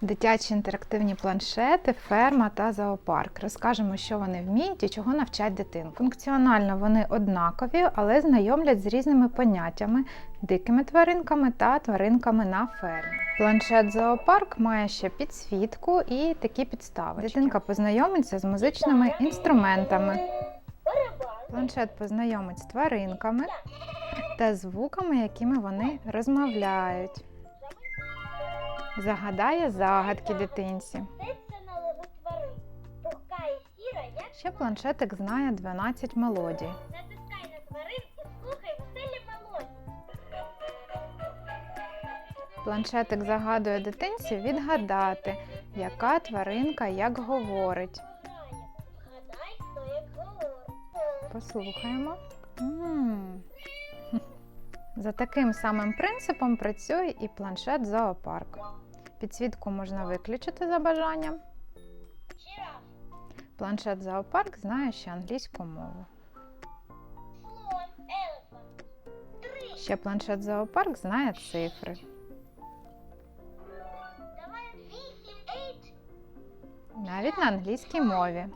Дитячі інтерактивні планшети, ферма та зоопарк. Розкажемо, що вони вміють і чого навчать дитинку. Функціонально вони однакові, але знайомлять з різними поняттями, дикими тваринками та тваринками на фермі. Планшет зоопарк має ще підсвітку і такі підстави. Дитинка познайомиться з музичними інструментами. Планшет познайомить з тваринками та звуками, якими вони розмовляють. Загадає загадки дитинці. Ще планшетик знає 12 мелодій. натискай на тварин слухай веселі мелодії. Планшетик загадує дитинці відгадати, яка тваринка як говорить. Послухаємо. М. За таким самим принципом працює і планшет зоопарк. Підсвітку можна виключити за бажанням. Планшет зоопарк знає ще англійську мову. Ще планшет зоопарк знає цифри. Навіть на англійській мові.